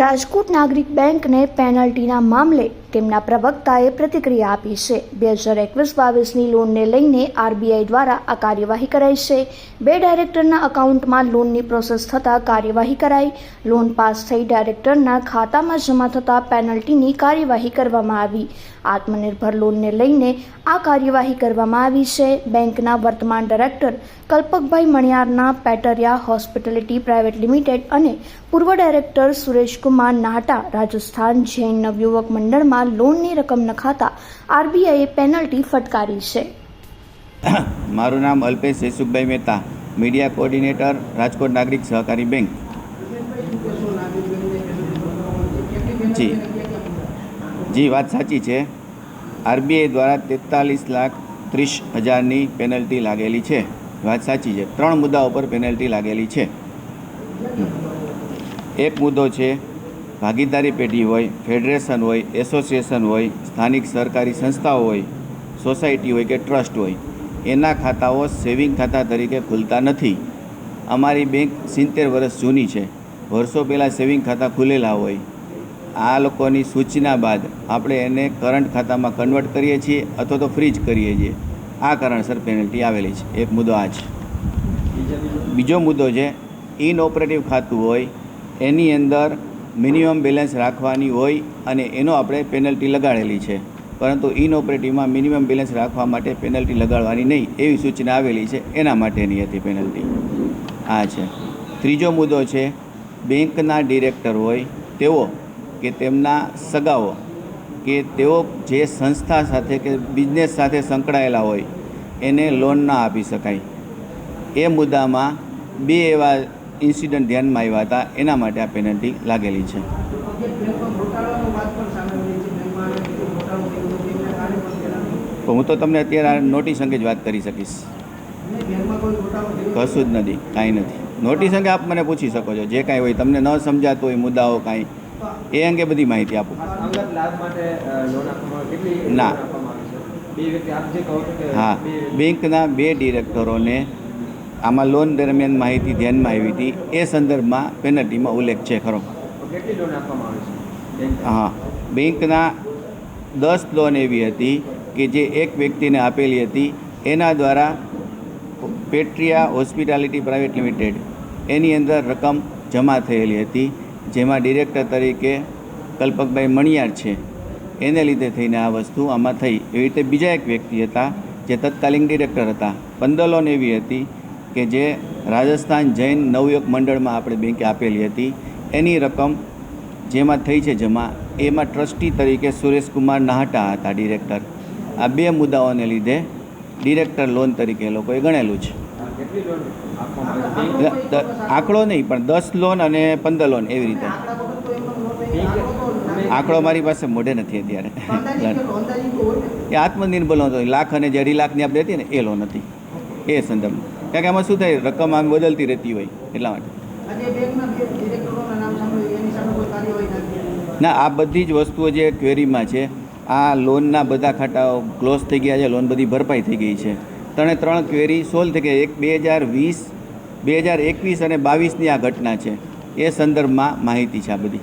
રાજકોટ નાગરિક બેંકને પેનલ્ટીના મામલે તેમના પ્રવક્તાએ પ્રતિક્રિયા આપી છે. બે હજાર એકવીસ બાવીસની લોનને લઈને આરબીઆઈ દ્વારા આ કાર્યવાહી કરાઈ છે. બે ડાયરેક્ટરના અકાઉન્ટમાં લોનની પ્રોસેસ થતાં કાર્યવાહી કરાઈ. લોન પાસ થઈ ડાયરેક્ટરના ખાતામાં જમા થતાં પેનલ્ટીની કાર્યવાહી કરવામાં આવી. આત્મનિર્ભર લોનને લઈને આ કાર્યવાહી કરવામાં આવી છે. બેંકના વર્તમાન ડાયરેક્ટર કલ્પકભાઈ મણિયારના પેટરિયા હોસ્પિટાલિટી પ્રાઇવેટ લિમિટેડ અને પૂર્વ ડાયરેક્ટર સુરેશકુમાર નાહટા રાજસ્થાન જૈન નવયુવક મંડળમાં લોનની રકમ નખાતા આરબીઆઈએ પેનલ્ટી ફટકારી છે. મારું નામ Alpesh Jaysukhbhai Mehta, media coordinator Rajkot Nagarik Sahakari bank. જી. જી, વાત સાચી છે. આરબીઆઈ દ્વારા તેતાલીસ લાખ ત્રીસ હજારની પેનલ્ટી લાગેલી છે. વાત સાચી છે. ત્રણ મુદ્દાઓ પર પેનલ્ટી લાગેલી છે. એક મુદ્દો છે ભાગીદારી પેઢી હોય, ફેડરેશન હોય, એસોસિએશન હોય, સ્થાનિક સરકારી સંસ્થાઓ હોય, સોસાયટી હોય કે ટ્રસ્ટ હોય, એના ખાતાઓ સેવિંગ ખાતા તરીકે ખુલતા નથી. અમારી બેંક સિત્તેર વર્ષ જૂની છે. વર્ષો પહેલાં સેવિંગ ખાતા ખુલેલા હોય. આ લોકોની સૂચના બાદ આપણે એને કરંટ ખાતામાં કન્વર્ટ કરીએ છીએ અથવા તો ફ્રીજ કરીએ છીએ. આ કારણસર પેનલ્ટી આવેલી છે. એક મુદ્દો આ છે. બીજો મુદ્દો છે ઇનઓપરેટિવ ખાતું હોય, એની અંદર મિનિમમ બેલેન્સ રાખવાની હોય અને એનો આપણે પેનલ્ટી લગાડેલી છે. પરંતુ ઇનઓપરેટિવમાં મિનિમમ બેલેન્સ રાખવા માટે પેનલ્ટી લગાડવાની નહીં એવી સૂચના આવેલી છે. એના માટેની હતી પેનલ્ટી. આ છે. ત્રીજો મુદ્દો છે, બેંકના ડિરેક્ટર હોય, તેઓ કે તેમના સગાઓ કે તેઓ જે સંસ્થા સાથે કે બિઝનેસ સાથે સંકળાયેલા હોય, એને લોન ના આપી શકાય. એ મુદ્દામાં બે એવા ઇન્સિડન્ટ ધ્યાનમાં આવ્યા હતા એના માટે આ પેનલ્ટી લાગેલી છે. તો હું તો તમને અત્યારે આ નોટિસ અંગે જ વાત કરી શકીશ. કશું જ નથી કાંઈ નથી. નોટિસ અંગે આપ મને પૂછી શકો છો જે કાંઈ હોય તમને ન સમજાતું હોય મુદ્દાઓ કાંઈ એ અંગે બધી માહિતી આપું. ના. હા બેંકના બે ડિરેક્ટરોને આમાં લોન દરમિયાન માહિતી ધ્યાનમાં આવી હતી. એ સંદર્ભમાં પેનલ્ટીમાં ઉલ્લેખ છે ખરો. હા. બેંકના દસ લોન એવી હતી કે જે એક વ્યક્તિને આપેલી હતી. એના દ્વારા પેટ્રિયા હોસ્પિટાલિટી પ્રાઇવેટ લિમિટેડ એની અંદર રકમ જમા થયેલી હતી. જેમાં ડિરેક્ટર તરીકે કલ્પકભાઈ મણિયાર છે. એને લીધે થઈને આ વસ્તુ આમાં થઈ. એવી રીતે બીજા એક વ્યક્તિ હતા જે તત્કાલીન ડિરેક્ટર હતા. પંદર લોન એવી હતી. કે જે રાજસ્થાન જૈન નવયુગ મંડળમાં આપણે બેંકે આપેલી હતી, એની રકમ જેમાં થઈ છે જમા, એમાં ટ્રસ્ટી તરીકે સુરેશકુમાર નાહટા હતા ડિરેક્ટર. આ બે મુદ્દાઓને લીધે ડિરેક્ટર લોન તરીકે એ લોકોએ ગણેલું છે. આંકડો નહીં, પણ દસ લોન અને પંદર લોન એવી રીતે. આંકડો મારી પાસે મોઢે નથી અત્યારે. એ આત્મનિર્ભર લોન લાખ અને જે અઢી લાખની આપણે હતી ને, એ લોન હતી. એ સંદર્ભમાં. કારણ કે આમાં શું થાય રકમ આમ બદલતી રહેતી હોય એટલા માટે. ના આ બધી જ વસ્તુઓ જે ક્વેરીમાં છે આ લોનના બધા ખાતાઓ ક્લોઝ થઈ ગયા છે લોન બધી ભરપાઈ થઈ ગઈ છે. ત્રણે ત્રણ ક્વેરી સોલ્વ થઈ ગઈ એક બે હજાર વીસ બે હજાર એકવીસ અને બાવીસની આ ઘટના છે. એ સંદર્ભમાં માહિતી છે આ બધી.